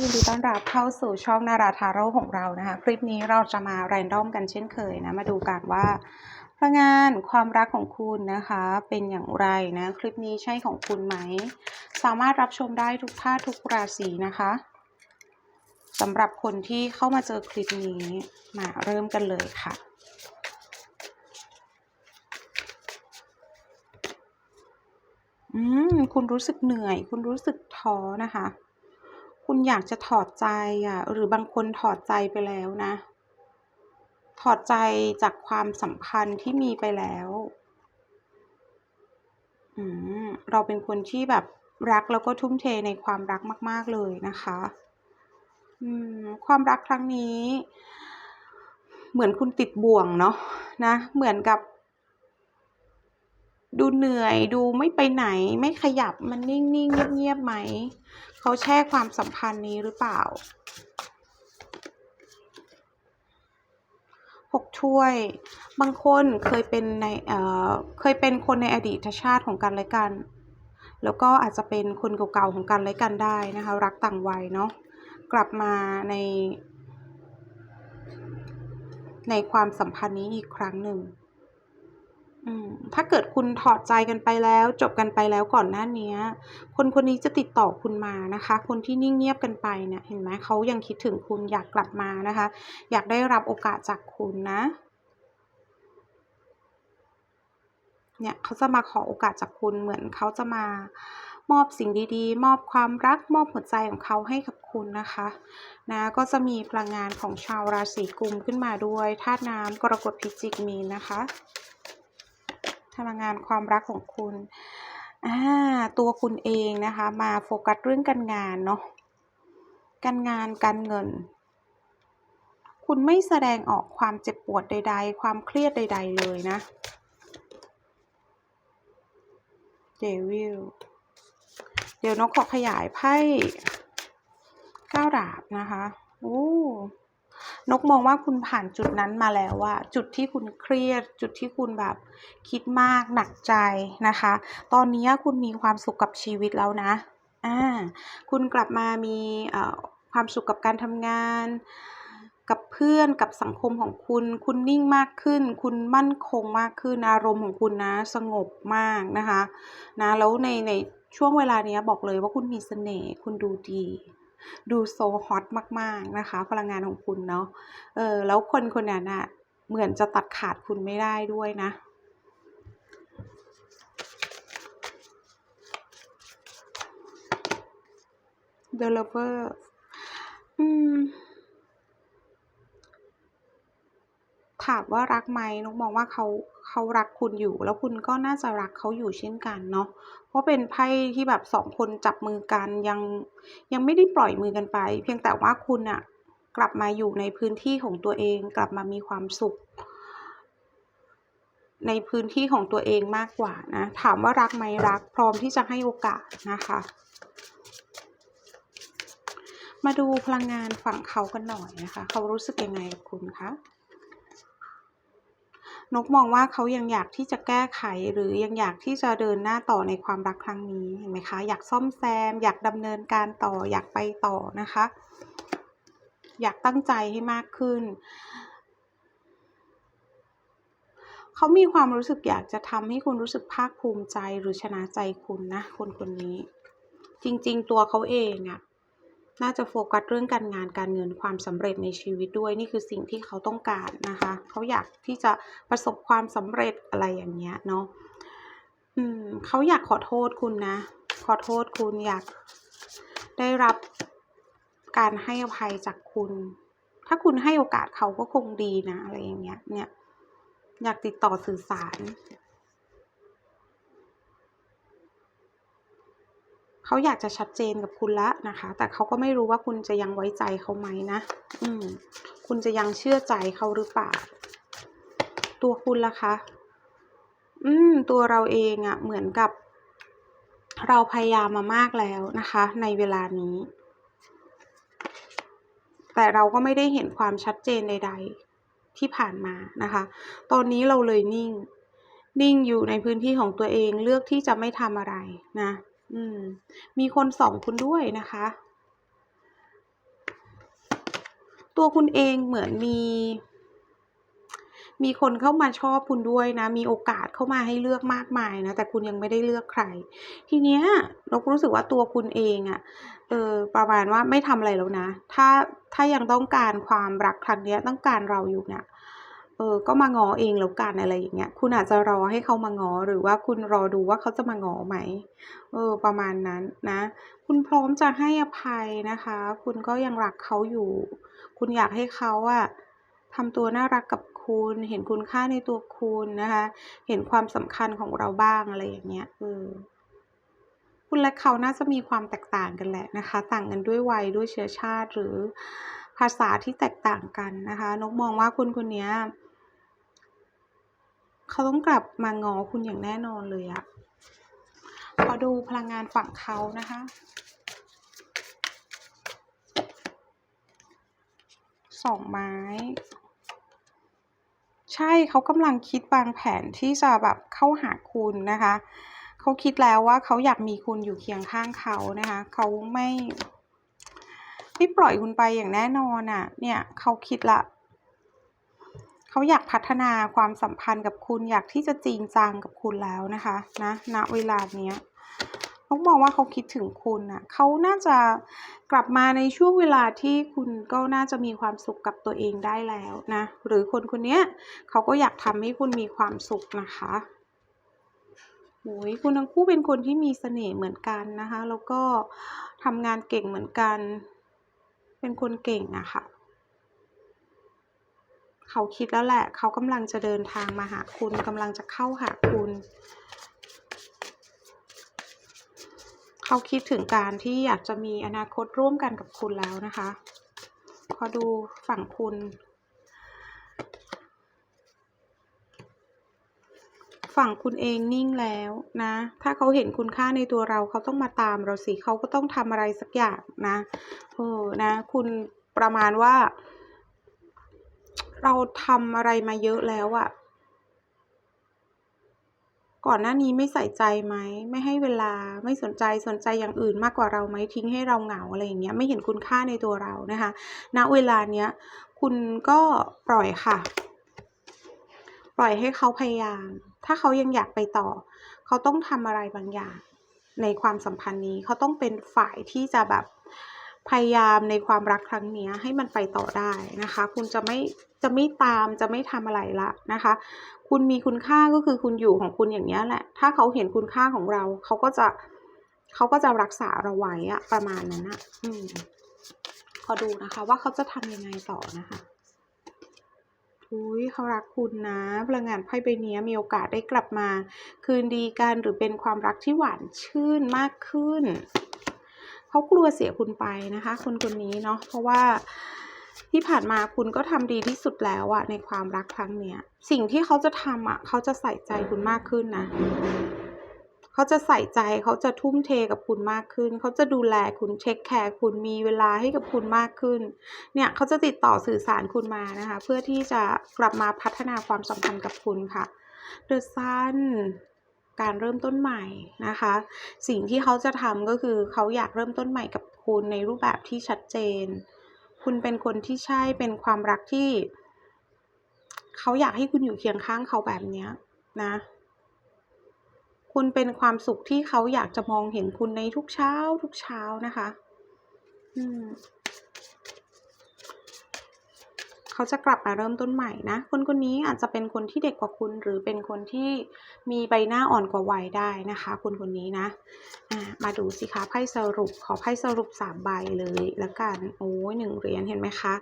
ยินดีต้อนรับเข้าสู่ช่องนาราทาโร่ของเรานะคะ คลิปนี้เราจะมาแรนดอมกันเช่นเคยนะ มาดูกันว่าพลังงานความรักของคุณนะคะ เป็นอย่างไรนะ คลิปนี้ใช่ของคุณไหม สามารถรับชมได้ทุกท่าทุกราศีนะคะสำหรับคนที่เข้ามาเจอคลิปนี้มาเริ่มกันเลยค่ะอืมคุณรู้สึกเหนื่อย คุณรู้สึกท้อนะคะ คุณอยากจะถอดใจอะ หรือบางคนถอดใจไปแล้วนะ ถอดใจจากความสัมพันธ์ที่มีไปแล้วอืมเราเป็นคนที่แบบรักแล้วก็ทุ่มเทในความรักมาก ๆ เลยนะคะอืมความรักครั้งนี้ เหมือนคุณติดบ่วงเนาะนะ เหมือนกับ ดูเหนื่อยดูไม่ไปไหนไม่ขยับมันนิ่งๆเงียบๆไหม เขาแช่ความสัมพันธ์นี้หรือเปล่าหกถ้วย บางคนเคยเป็นในเอ่อเคยเป็นคนในอดีตชาติของกันและกัน แล้วก็อาจจะเป็นคนเก่าๆของกันและกันได้นะคะ รักต่างวัยเนาะกลับมาใน ในความสัมพันธ์นี้อีกครั้งหนึ่ง ถ้าเกิดคุณถอดใจกันไปแล้ว จบกันไปแล้วก่อนหน้านี้คนคนนี้จะติดต่อคุณมานะคะ คนที่นิ่งเงียบกันไปเนี่ยเห็นไหมเขายังคิดถึงคุณอยากกลับมานะคะ อยากได้รับโอกาสจากคุณนะเนี่ยเขาจะมาขอโอกาสจากคุณเหมือนเขาจะมามอบสิ่งดีๆ มอบความรักมอบหัวใจของเขาให้กับคุณนะคะนะก็จะมีพลังงานของชาวราศีกุมขึ้นมาด้วยธาตุน้ำกรกฎพิจิกมีนนะคะ พลังงานความรักของคุณอาตัวคุณเองนะคะ มาโฟกัสเรื่องการงานเนาะการงานการเงิน คุณไม่แสดงออกความเจ็บปวดใด ๆ ความเครียดใด ๆ เลยนะ Devil เดี๋ยวนกขอขยายไพ่เก้าดาบนะคะ โอ้ นกมองว่าคุณผ่านจุดนั้นมาแล้วอะจุดที่คุณเครียด จุดที่คุณแบบคิดมากหนักใจนะคะ ตอนนี้คุณมีความสุขกับชีวิตแล้วนะอาคุณกลับมามีความสุขกับการทำงาน กับเพื่อนกับสังคมของคุณ คุณนิ่งมากขึ้น คุณมั่นคงมากขึ้นอารมณ์ของคุณนะสงบมากนะคะนะแล้วในในช่วงเวลาเนี้ยบอกเลยว่าคุณมีเสน่ห์คุณดูดี ดูโซฮอตมากๆนะคะ พลังงานของคุณเนาะเออแล้วคนคนนั้นอะเหมือนจะตัดขาดคุณไม่ได้ด้วยนะเดลเวอร์อืม ถามว่ารักไหมนกมองว่าเขาเขารักคุณอยู่ แล้วคุณก็น่าจะรักเขาอยู่เช่นกันเนาะเพราะเป็นไพ่ที่แบบ2คนจับมือกันยังยังไม่ได้ปล่อยมือกันไป เพียงแต่ว่าคุณน่ะกลับมาอยู่ในพื้นที่ของตัวเอง กลับมามีความสุข ในพื้นที่ของตัวเองมากกว่านะ ถามว่ารักไหมรัก พร้อมที่จะให้โอกาสนะคะ มาดูพลังงานฝั่งเขากันหน่อยนะคะ เขารู้สึกยังไงกับคุณคะ? นกมองว่าเขายังอยากที่จะแก้ไขหรือยังอยากที่จะเดินหน้าต่อในความรักครั้งนี้เห็นไหมคะอยากซ่อมแซม อยากดำเนินการต่ออยากไปต่อนะคะ อยากตั้งใจให้มากขึ้น เขามีความรู้สึกอยากจะทำให้คุณรู้สึกภาคภูมิใจหรือชนะใจคุณนะคนคนนี้ จริง ๆ ตัวเขาเองอะ น่าจะโฟกัสเรื่องการงานการเงินความสำเร็จในชีวิตด้วยนี่คือสิ่งที่เขาต้องการนะคะเขาอยากที่จะประสบความสำเร็จอะไรอย่างเงี้ยเนาะอืมเขาอยากขอโทษคุณนะ ขอโทษคุณอยากได้รับการให้อภัยจากคุณ ถ้าคุณให้โอกาสเขาก็คงดีนะอะไรอย่างเงี้ยเนี่ยอยากติดต่อสื่อสาร เขาอยากจะชัดเจนกับคุณแล้วนะคะ แต่เขาก็ไม่รู้ว่าคุณจะยังไว้ใจเขาไหมนะ อืม คุณจะยังเชื่อใจเขาหรือเปล่า ตัวคุณล่ะคะ อืม ตัวเราเองอะเหมือนกับ เราพยายามมามากแล้วนะคะ ในเวลานี้ แต่เราก็ไม่ได้เห็นความชัดเจนใด ๆ ที่ผ่านมานะคะ ตอนนี้เราเลยนิ่ง นิ่งอยู่ในพื้นที่ของตัวเองเลือกที่จะไม่ทำอะไรนะ อืม มีคนส่องคุณด้วยนะคะ ตัวคุณเองเหมือนมี มีคนเข้ามาชอบคุณด้วยนะ มีโอกาสเข้ามาให้เลือกมากมายนะ แต่คุณยังไม่ได้เลือกใคร ทีเนี้ยเรารู้สึกว่าตัวคุณเองอะเออประมาณว่าไม่ทำอะไรแล้วนะ ถ้าถ้ายังต้องการความรักครั้งเนี้ยต้องการเราอยู่เนี่ย เออก็มางอเองแล้วกันอะไรอย่างเงี้ย คุณอาจจะรอให้เขามางอหรือว่าคุณรอดูว่าเขาจะมางอไหม เออ ประมาณนั้นนะ คุณพร้อมจะให้อภัยนะคะ คุณก็ยังรักเขาอยู่ คุณอยากให้เขาอะทำตัวน่ารักกับคุณ เห็นคุณค่าในตัวคุณนะคะ เห็นความสำคัญของเราบ้างอะไรอย่างเงี้ย เออ คุณและเขาน่าจะมีความแตกต่างกันแหละนะคะ ต่างกันด้วยวัยด้วยเชื้อชาติหรือภาษาที่แตกต่างกันนะคะ นกมองว่าคุณคนนี้ เขาต้องกลับมางอคุณอย่างแน่นอนเลยอะขอดูพลังงานฝั่งเขานะคะ สองไม้ ใช่เขากำลังคิดวางแผนที่จะแบบเข้าหาคุณนะคะ เขาคิดแล้วว่าเขาอยากมีคุณอยู่เคียงข้างเขานะคะ เขาไม่ไม่ปล่อยคุณไปอย่างแน่นอนอะ เนี่ยเขาคิดละ เขาอยากพัฒนาความสัมพันธ์กับคุณอยากที่จะจริงจังกับคุณแล้วนะคะนะณเวลาเนี้ยเขามองว่าเขาคิดถึงคุณอะเขาน่าจะกลับมาในช่วงเวลาที่คุณก็น่าจะมีความสุขกับตัวเองได้แล้วนะหรือคนคนนี้เขาก็อยากทำให้คุณมีความสุขนะคะโอ้ยคุณทั้งคู่เป็นคนที่มีเสน่ห์เหมือนกันนะคะ แล้วก็ทำงานเก่งเหมือนกัน เป็นคนเก่งอะค่ะ เขาคิดแล้วแหละ เขากำลังจะเดินทางมาหาคุณกำลังจะเข้าหาคุณ เขาคิดถึงการที่อยากจะมีอนาคตร่วมกันกับคุณแล้วนะคะขอดูฝั่งคุณ ฝั่งคุณเองนิ่งแล้วนะ ถ้าเขาเห็นคุณค่าในตัวเรา เขาต้องมาตามเราสิ เขาก็ต้องทำอะไรสักอย่างนะเออนะ คุณประมาณว่า เราทำอะไรมาเยอะแล้วอะก่อนหน้านี้ไม่ใส่ใจไหม ไม่ให้เวลาไม่สนใจสนใจอย่างอื่นมากกว่าเราไหมทิ้งให้เราเหงาอะไรอย่างเงี้ยไม่เห็นคุณค่าในตัวเรานะคะ ณเวลาเนี้ยคุณก็ปล่อยค่ะ ปล่อยให้เขาพยายาม ถ้าเขายังอยากไปต่อ เขาต้องทำอะไรบางอย่างในความสัมพันธ์นี้เขาต้องเป็นฝ่ายที่จะแบบ พยายามในความรักครั้งนี้ให้มันไปต่อได้นะคะ คุณจะไม่จะไม่ตามจะไม่ทำอะไรละนะคะ คุณมีคุณค่าก็คือคุณอยู่ของคุณอย่างนี้แหละ ถ้าเขาเห็นคุณค่าของเราเขาก็จะเขาก็จะรักษาเราไว้อะประมาณนั้นอะอืมขอดูนะคะ ว่าเขาจะทำยังไงต่อนะคะอุ๊ยเขารักคุณนะพลังงานไพ่ใบนี้มีโอกาสได้กลับมา คืนดีกันหรือเป็นความรักที่หวานชื่นมากขึ้น เขากลัวเสียคุณไปนะคะ คนคนนี้เนาะเพราะว่าที่ผ่านมาคุณก็ทำดีที่สุดแล้วอะในความรักครั้งเนี้ย สิ่งที่เขาจะทำอะเขาจะใส่ใจคุณมากขึ้นนะเขาจะใส่ใจเขาจะทุ่มเทกับคุณมากขึ้น เขาจะดูแลคุณเทกแคร์คุณมีเวลาให้กับคุณมากขึ้น เนี่ยเขาจะติดต่อสื่อสารคุณมานะคะ เพื่อที่จะกลับมาพัฒนาความสัมพันธ์กับคุณค่ะ The Sun การเริ่มต้นใหม่นะคะ สิ่งที่เขาจะทำก็คือเขาอยากเริ่มต้นใหม่กับคุณในรูปแบบที่ชัดเจน คุณเป็นคนที่ใช่เป็นความรักที่ เขาอยากให้คุณอยู่เคียงข้างเขาแบบนี้นะ คุณเป็นความสุขที่เขาอยากจะมองเห็นคุณในทุกเช้าทุกเช้านะคะ อืม เขาจะกลับมาเริ่มต้นใหม่นะ คนคนนี้อาจจะเป็นคนที่เด็กกว่าคุณ หรือเป็นคนที่มีใบหน้าอ่อนกว่าวัยได้นะคะ คนคนนี้นะมาดูสิคะไพ่สรุปขอไพ่สรุป3ใบเลยแล้วกันโอ้ย1เหรียญเห็นไหมคะ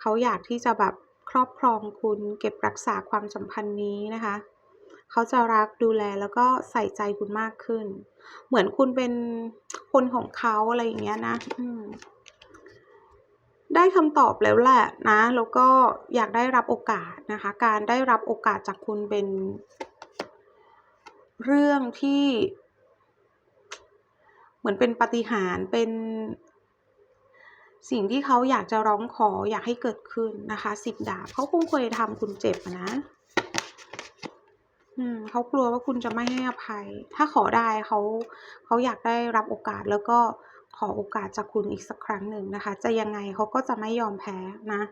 เขาอยากที่จะแบบครอบครองคุณเก็บรักษาความสัมพันธ์นี้นะคะเขาจะรักดูแลแล้วก็ใส่ใจคุณมากขึ้น เหมือนคุณเป็นคนของเขาอะไรอย่างเงี้ยนะ อืม ได้คำตอบแล้วแหละนะ แล้วก็อยากได้รับโอกาสนะคะ การได้รับโอกาสจากคุณเป็น เรื่องที่ เหมือนเป็นปฏิหารเป็น สิ่งที่เขาอยากจะร้องขออยากให้เกิดขึ้นนะคะ10ดาบเขาคงเคยทำคุณเจ็บนะเขากลัวว่าคุณจะไม่ให้อภัย ถ้าขอได้เขาเขาอยากได้รับโอกาสแล้วก็ อโอกาสจากคุณอีกสักครั้งหนึ่งนะคะ จะยังไงเขาก็จะไม่ยอมแพ้นะ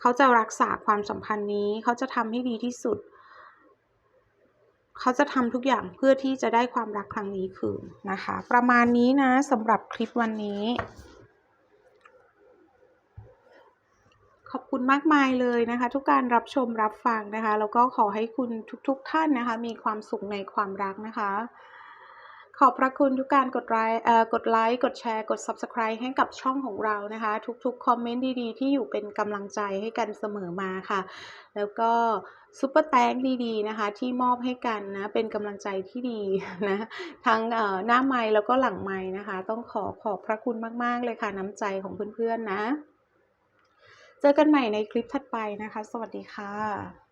เขาจะรักษาความสัมพันธ์นี้ เขาจะทำให้ดีที่สุด เขาจะทำทุกอย่างเพื่อที่จะได้ความรักครั้งนี้คืนนะคะ ประมาณนี้นะสำหรับคลิปวันนี้ขอบคุณมากมายเลยนะคะ ทุกการรับชมรับฟังนะคะ แล้วก็ขอให้คุณทุกๆทท่านนะคะ มีความสุขในความรักนะคะ ขอบพระคุณทุกการกดไลค์กดไลค์กดแชร์ กด Subscribe ให้กับช่องของเรานะคะ ทุกๆ คอมเมนต์ดีๆ ที่อยู่เป็นกำลังใจให้กันเสมอมาค่ะ แล้วก็ซุปเปอร์แตงดีๆนะคะ ที่มอบให้กันนะ เป็นกำลังใจที่ดีนะ ทั้งหน้าไม้แล้วก็หลังไม้นะคะ ต้องขอขอบพระคุณมากๆเลยค่ะน้ำใจของเพื่อนๆนะ เจอกันใหม่ในคลิปถัดไปนะคะ สวัสดีค่ะ